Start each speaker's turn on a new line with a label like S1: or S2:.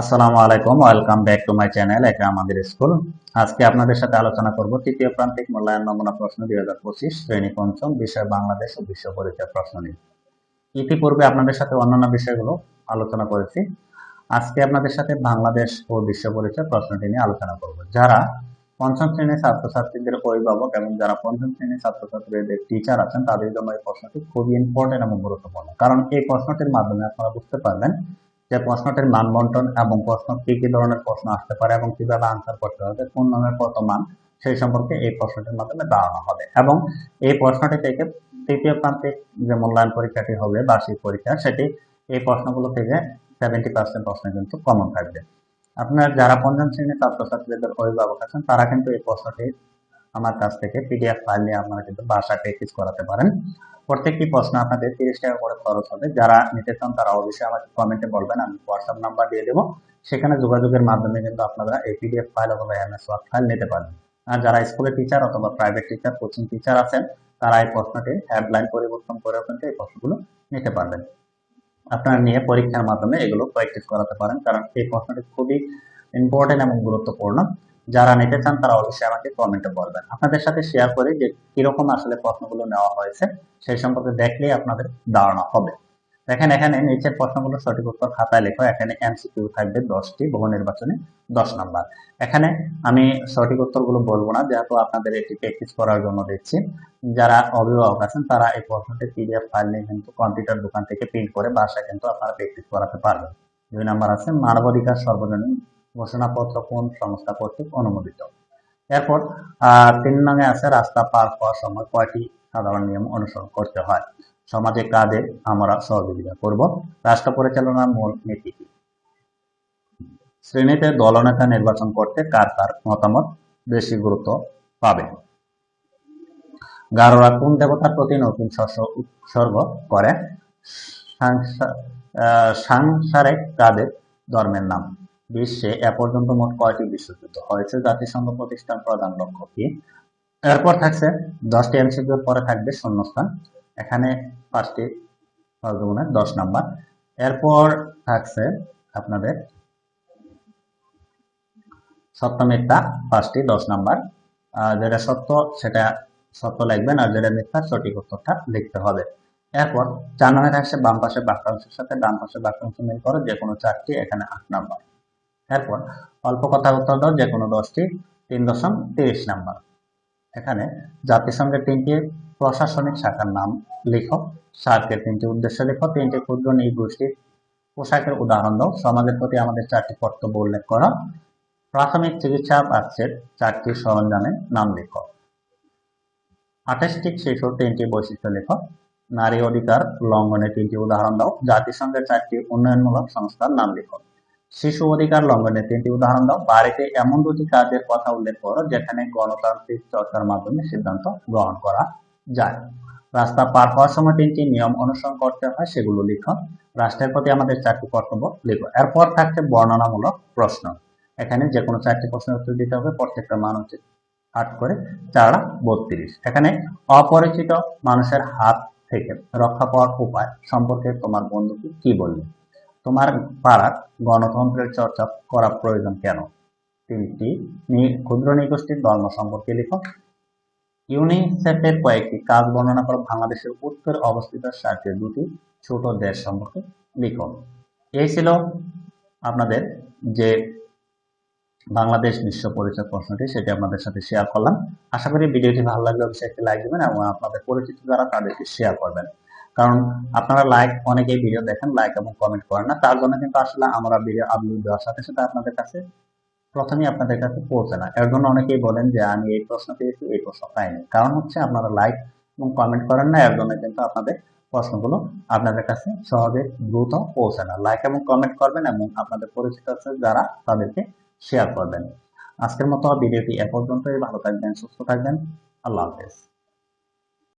S1: আসসালামু আলাইকুম, welcome back to my channel, এটা আমাদের স্কুল। আজকে আপনাদের সাথে আলোচনা করব তৃতীয় প্রান্তিক মূল্যায়ন নমুনা প্রশ্ন দুই হাজার পঁচিশ, শ্রেণি পঞ্চম, বিষয় বাংলাদেশ ও বিশ্ব পরিচয় প্রশ্ন নিয়ে। ইতিপূর্বে আপনাদের সাথে অন্যান্য বিষয়গুলো আলোচনা করেছি। আজকে আপনাদের সাথে বাংলাদেশ ও বিশ্ব পরিচয় প্রশ্নটি নিয়ে আলোচনা করব। যারা পঞ্চম শ্রেণির ছাত্রছাত্রীদের অভিভাবক এবং যারা পঞ্চম শ্রেণির ছাত্রছাত্রীদের টিচার আছেন, তাদের জন্য এই প্রশ্নটি খুবই ইম্পর্টেন্ট এবং গুরুত্বপূর্ণ। কারণ এই প্রশ্নটির মাধ্যমে আপনারা বুঝতে পারবেন যে প্রশ্নটির মান বন্টন এবং প্রশ্ন কি কি ধরনের প্রশ্ন আসতে পারে এবং কীভাবে আনসার করতে হবে, কোন নামের কত মান, সেই সম্পর্কে এই প্রশ্নটির মাধ্যমে ধারণা হবে। এবং এই প্রশ্নটি থেকে তৃতীয় প্রান্তিক যে মূল্যায়ন পরীক্ষাটি হবে, বার্ষিক পরীক্ষা, সেটি এই প্রশ্নগুলো থেকে সেভেন্টি পার্সেন্ট প্রশ্ন কিন্তু কমন থাকবে। আপনার যারা পঞ্চম শ্রেণির ছাত্রছাত্রীদের অভিভাবক আছেন, তারা কিন্তু এই প্রশ্নটি আমার কাছ থেকে পিডিএফ ফাইল নিয়ে আপনারা কিন্তু বাসায় প্র্যাকটিস করাতে পারেন। প্রত্যেকটি প্রশ্ন আপনাদের তিরিশ টাকা করে খরচ হবে। যারা নিতে চান তারা অবশ্যই আমাকে কমেন্টে বলবেন, আমি হোয়াটসঅ্যাপ নাম্বার দিয়ে দেবো। সেখানে যোগাযোগের মাধ্যমে কিন্তু আপনারা এই পিডিএফ ফাইল অথবা এমএস ওয়ার্ড ফাইল নিতে পারবেন। আর যারা স্কুলের টিচার অথবা প্রাইভেট টিচার কোচিং টিচার আছেন, তারা এই প্রশ্নটি হেডলাইন পরিবর্তন করেও কিন্তু এই প্রশ্নগুলো নিতে পারবেন। আপনারা নিয়ে পরীক্ষার মাধ্যমে এগুলো প্র্যাকটিস করাতে পারেন, কারণ এই প্রশ্নটি খুবই ইম্পর্টেন্ট এবং গুরুত্বপূর্ণ। যারা নিতে চান তারা অবশ্যই আমাকে কমেন্টে বলবেন। আপনাদের সাথে শেয়ার করি যে কীরকম আসলে প্রশ্নগুলো নেওয়া হয়েছে, সেই সম্পর্কে দেখলেই আপনাদের ধারণা হবে। দেখেন, এখানে নিচের প্রশ্নগুলো সঠিক উত্তর খাতায় লেখো। এখানে এমসিকিউ থাকবে দশটি, বহু নির্বাচনে দশ নাম্বার। এখানে আমি সঠিক উত্তরগুলো বলব না, যেহেতু আপনাদের এটি প্র্যাকটিস করার জন্য দিচ্ছি। যারা অভিভাবক আছেন, তারা এই প্রশ্নটি পিডিএফ ফাইল নিয়ে কিন্তু কম্পিউটার দোকান থেকে প্রিন্ট করে বাসায় কিন্তু আপনারা প্র্যাকটিস করাতে পারবেন। দুই নাম্বার আছে, মানবাধিকার সর্বজনীন ঘোষণাপত্র কোন সংস্থা কর্তৃক অনুমোদিত? এরপর তিন নঙে আছে রাস্তা পার হওয়ার সময় কয়টি সাধারণ নিয়ম অনুসরণ করতে হয়? সমাজে কাজে আমরা সহযোগিতা করব। রাষ্ট্র পরিচালনার মূল নীতি কি? শ্রেণীতে দলনেতা নির্বাচন করতে কার কার মতামত বেশি গুরুত্ব পাবে? গারোরা কোন দেবতার প্রতি নতুন শস্য উৎসর্গ করে? সাংসারিক কাদের ধর্মের নাম বিশ্বে এ পর্যন্ত মোট কয়টি বিশ্বযুদ্ধ হয়েছে? জাতিসংঘ প্রতিষ্ঠান প্রধান লক্ষ্য কি? এরপর থাকছে দশটি এমসিকিউর পরে থাকবে শূন্যস্থান। এখানে পাঁচটি দশ নাম্বার। এরপর থাকছে আপনাদের সত্য মিথ্যা, পাঁচটি, দশ নাম্বার। যেটা সত্য, সেটা সত্য লিখবেন আর যেটা মিথ্যা, সঠিক উত্তরটা লিখতে হবে। এরপর চার নম্বরে থাকছে বাম পাশে বাক্যাংশের সাথে ডান পাশে বাক্যাংশ মিল করো যে কোনো চারটি, এখানে আট নাম্বার। এরপর অল্প কথা উত্তর দাও যে কোনো দশটি, তিন দশম তিরিশ নাম্বার। এখানে জাতিসংঘের তিনটি প্রশাসনিক শাখার নাম লিখো, সার্কের তিনটি উদ্দেশ্য লিখো, তিনটি ক্ষুদ্র নৃগোষ্ঠীর পোশাকের উদাহরণ দাও, সমাজের প্রতি আমাদের চারটি কর্তব্য উল্লেখ করা। প্রাথমিক চিকিৎসা বাক্সের চারটি সরঞ্জামের নাম লিখো। আঠাশটি শিশুর তিনটি বৈশিষ্ট্য লেখো। নারী অধিকার লঙ্ঘনের তিনটি উদাহরণ দাও, জাতিসংঘের চারটি উন্নয়নমূলক সংস্থার নাম লিখো। শিশু অধিকার লঙ্ঘনের তিনটি উদাহরণ দাও। বাড়িতে এমন দুটি কাজের কথা উল্লেখ করো, যেখানে গণতান্ত্রিক চর্চার মাধ্যমে সিদ্ধান্ত গ্রহণ করা যায়। রাস্তা পার হওয়ার সময় তিনটি নিয়ম অনুসরণ করতে হয়, সেগুলো লিখো। রাষ্ট্রের প্রতি আমাদের চারটি কর্তব্য লিখো। এরপর থাকছে বর্ণনামূলক প্রশ্ন। এখানে যে কোনো চারটি প্রশ্নের উত্তর দিতে হবে প্রত্যেকটা মান আট করে চারা, বত্রিশ। এখানে অপরিচিত মানুষের হাত থেকে রক্ষা পাওয়ার উপায় সম্পর্কে তোমার বন্ধুকে কি বলবে? তোমার পাড়ার গণতন্ত্রের চর্চা করা প্রয়োজন কেন? তিনটি ক্ষুদ্র নিগোষ্ঠীর ধর্ম সম্পর্কে লিখো। ইউনিসেফের কয়েকটি কাজ বর্ণনা করো। বাংলাদেশের উত্তরে অবস্থিত সাতটি দুটি ছোট দেশ সম্পর্কে লিখো। এই ছিল আপনাদের যে বাংলাদেশ বিশ্ব পরিচয় প্রশ্নটি, সেটি আপনাদের সাথে শেয়ার করলাম। আশা করি ভিডিওটি ভালো লাগলে অবশ্যই একটি লাইক দেবেন এবং আপনাদের পরিচিত যারা, তাদেরকে শেয়ার করবেন। কারণ আপনারা লাইক অনেকেই ভিডিও দেখেন লাইক এবং কমেন্ট করেন না। তার জন্য কিন্তু আসলে আমরা ভিডিও আপলোড দেওয়ার সাথে সাথে আপনাদের কাছে প্রথমেই আপনাদের কাছে পৌঁছে না এর জন্য অনেকেই বলেন যে, আমি এই প্রশ্ন পেয়েছি, এই প্রশ্ন পাইনি। কারণ হচ্ছে আপনারা লাইক এবং কমেন্ট করেন না, এর জন্য কিন্তু আপনাদের প্রশ্নগুলো আপনাদের কাছে সহজে দ্রুত পৌঁছে না। লাইক এবং কমেন্ট করবেন এবং আপনাদের পরিচিত আছে যারা তাদেরকে শেয়ার করবেন। আজকের মতো ভিডিওটি এ পর্যন্তই। ভালো থাকবেন, সুস্থ থাকবেন। আল্লাহ হাফেজ।